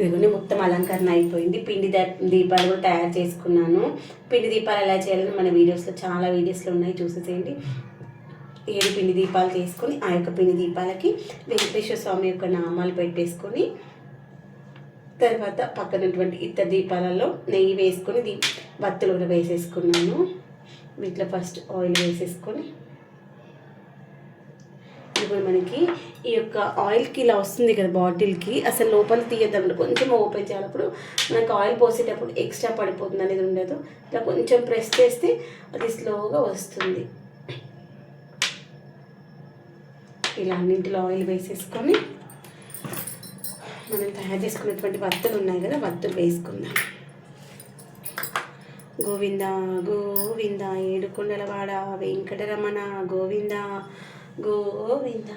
ఇదిగోండి మొత్తం అలంకరణ అయిపోయింది. పిండి దీపాలు కూడా తయారు చేసుకున్నాను. పిండి దీపాలు ఎలా చేయాలని మన వీడియోస్లో చాలా వీడియోస్లో ఉన్నాయి. చూసేసేయండి. ఏడు పిండి దీపాలు చేసుకొని ఆ యొక్క పిండి దీపాలకి వెంకటేశ్వర స్వామి యొక్క నామాలు పెట్టేసుకొని తర్వాత పక్కనటువంటి ఇతర దీపాలలో నెయ్యి వేసుకొని దీ బత్తులు కూడా వేసేసుకున్నాను. వీటిలో ఫస్ట్ ఆయిల్ వేసేసుకొని ఇప్పుడు మనకి ఈ యొక్క ఆయిల్కి ఇలా వస్తుంది కదా బాటిల్కి అసలు లోపల తీయద్దాం కొంచెం ఓపెన్ చేయాలప్పుడు మనకు ఆయిల్ పోసేటప్పుడు ఎక్స్ట్రా పడిపోతుంది అనేది ఉండదు. ఇలా కొంచెం ప్రెస్ చేస్తే అది స్లోగా వస్తుంది. ఇలా అన్నింటిలో ఆయిల్ వేసేసుకొని మనం తయారు చేసుకున్నటువంటి వత్తులు ఉన్నాయి కదా వత్తులు వేసుకుందాం. గోవింద గోవింద ఏడుకొండలవాడ వెంకటరమణ గోవింద గోవింద.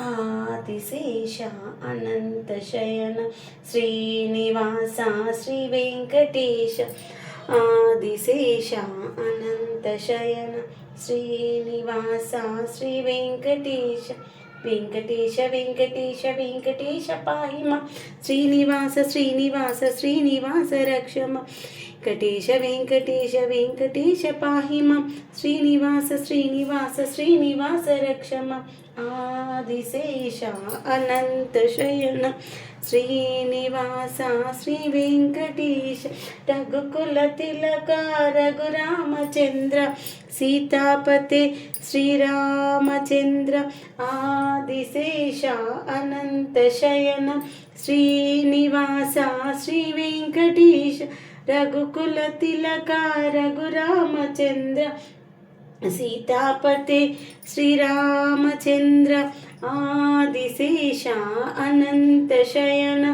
ఆదిశేష అనంత శయన శ్రీనివాస శ్రీ వెంకటేశ. ఆదిశేష అనంత శయన శ్రీనివాస శ్రీ వెంకటేశ. వెంకటేశ వెంకటేశ వెంకటేశ పాహిమ. శ్రీనివాస శ్రీనివాస శ్రీనివాస రక్షమ. వెంకటేశ వెంకటేశ వెంకటేశ పాహిమ. శ్రీనివాస శ్రీనివాస శ్రీనివాస రక్షమ. ఆదిశేష అనంత శయన. శ్రీనివాస శ్రీ వెంకటేశ. రఘుకుల తిలక రఘురామచంద్ర. సీతాపతే శ్రీరామచంద్ర. ఆదిశేష అనంత శయన. శ్రీనివాస శ్రీ వెంకటేశ. రఘుకుల తిలక రఘురామచంద్ర సీతాపతే శ్రీరామచంద్ర ఆదిశేష అనంత శయన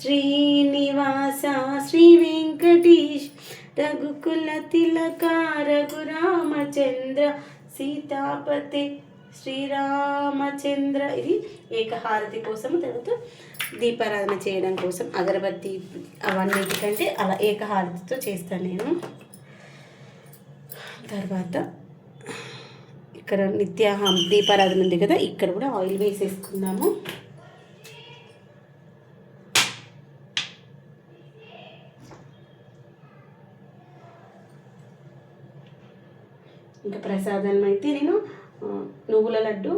శ్రీనివాస శ్రీ వెంకటేష్ రఘుకుల తిలక రఘురామచంద్ర సీతాపతి శ్రీరామచంద్ర. ఇది ఏకహారతి కోసం తర్వాత దీపారాధన చేయడం కోసం అగరబత్తి అవన్నిటికంటే అలా ఏకహారతితో చేస్తాను నేను. తర్వాత ఇక్కడ నిత్య దీపారాధన ఉంది కదా ఇక్కడ కూడా ఆయిల్ వేసేసుకున్నాము ఇంకా ప్రసాదం అయితే నేను నువ్వుల లడ్డు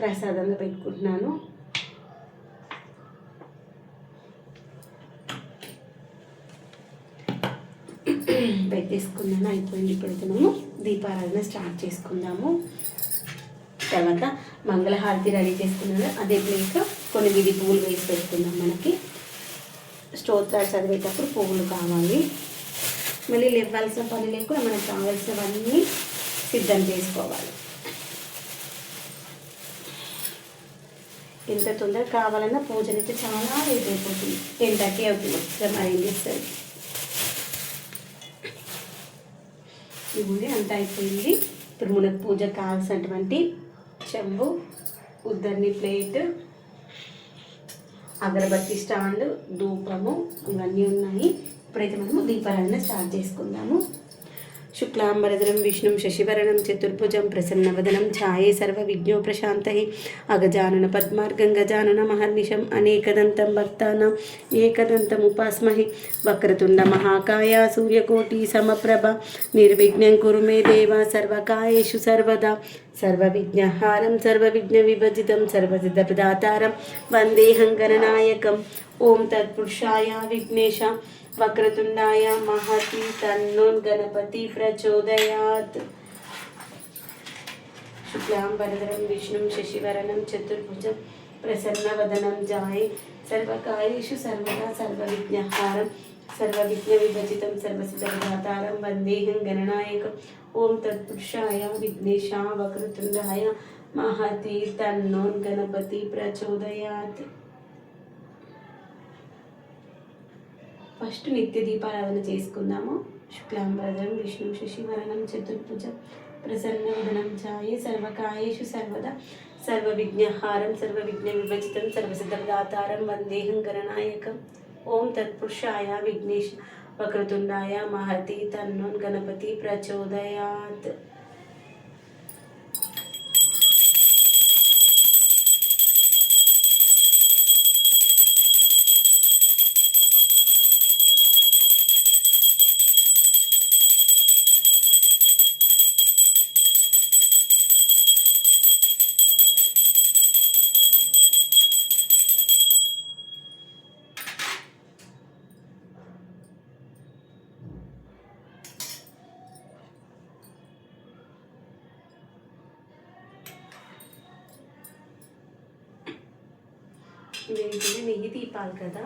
ప్రసాదంగా పెట్టుకుంటున్నాను. పెట్టేసుకున్నాను అయిపోయింది. ఇప్పుడైతే మేము దీపారాధన స్టార్ట్ చేసుకుందాము. తర్వాత మంగళహారతి రెడీ చేసుకున్నాను. అదే ప్లేస్లో కొన్ని విధి పువ్వులు వేసి పెట్టుకుందాం మనకి. స్తోత్రాలు చదివేటప్పుడు పువ్వులు కావాలి. మళ్ళీ లేవాల్సిన పని లేకుండా మనకు కావాల్సినవన్నీ సిద్ధం చేసుకోవాలి. ఎంత తొందరగా కావాలన్నా పూజనైతే చాలా లేట్ అయిపోతుంది. ఎంతకే అవుతుంది. మరి చేస్తారు? ఇవి అంతా అయిపోయింది. ఇప్పుడు మనకు పూజకు కావాల్సినటువంటి చెంబు ఉద్దరిని ప్లేట్ అగరబత్తి స్టాండ్ ధూపము ఇవన్నీ ఉన్నాయి. ఇప్పుడైతే మనము దీపారాధన స్టార్ట్ చేసుకుందాము. శుక్లాంబరధరం విష్ణుం శశివరణం చతుర్భుజం ప్రసన్నవదనం ఛాయే సర్వ విజ్ఞో ప్రశాంతహి అగజానన పద్మార్గం గజానన మహర్నిషం అనేకదంతం భక్తానాం ఏకదంతం ఉపాస్మహి వక్రతుండ మహాకాయ సూర్యకోటి సమప్రభ నిర్విఘ్నం కురు మే దేవ సర్వకాయేషు సర్వదా సర్వవిజ్ఞహారం సర్వవిఘ్న విభజితం సర్వసిద్ధ ప్రదాతారం వందేహం గణనాయకం ఓం తత్పురుషాయ విఘ్నేశ వక్రతుండాయ మహతి తన్నోన్ గణపతి ప్రచోదయాత్ శుక్లాంబరధరం విష్ణుం శశివరణం చతుర్భుజం ప్రసన్నవదనం జాయే సర్వకాయేషు సర్వదా సర్వవిజ్ఞహారం సర్వవిజ్ఞ విభజితం సర్వసిద్ధదాతారం వందేహం గణనాయకం ఓం తత్పురుషాయ విఘ్నేశ వక్రతుండాయ మహతి తన్నోన్ గణపతి ఫస్ట్ నిత్య దీపారాధన చేసుకుందాము. శుక్లాంబరం విష్ణు శశివరణం చతుర్భుజం ప్రసన్నవదనం ఛాయే సర్వకాయేషు సర్వదా. సర్వవిఘ్నహారం సర్వవిఘ్న విభజితం సర్వసిద్ధదాతారం వందేహం గణనాయకం. ఓం తత్పురుషాయ విఘ్నేష్ వక్రతుండాయ మహతి తన్నోన్ గణపతి ప్రచోదయాత్. ఇదేంటంటే నెయ్యి దీపాలు కదా.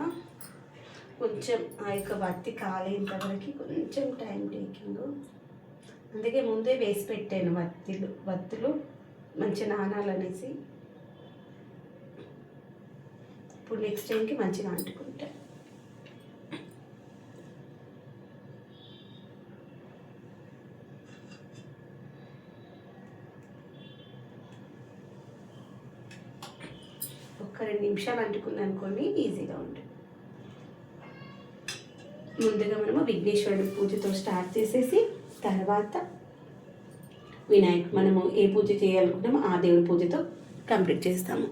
కొంచెం ఆ యొక్క వత్తి కాలేంత వరకు కొంచెం టైం టేకింగ్ అందుకే ముందే వేసి పెట్టాను వత్తిలు. వత్తులు మంచి నానాలనేసి. ఇప్పుడు నెక్స్ట్ టైంకి మంచిగా అంటుకుంటాను ఒక రెండు నిమిషాలు అంటుకుంది అనుకోండి ఈజీగా ఉంటుంది. ముందుగా మనము విఘ్నేశ్వరుడి పూజతో స్టార్ట్ చేసేసి తర్వాత వినాయక్ మనము ఏ పూజ చేయాలనుకుంటామో ఆ దేవుడి పూజతో కంప్లీట్ చేస్తాము.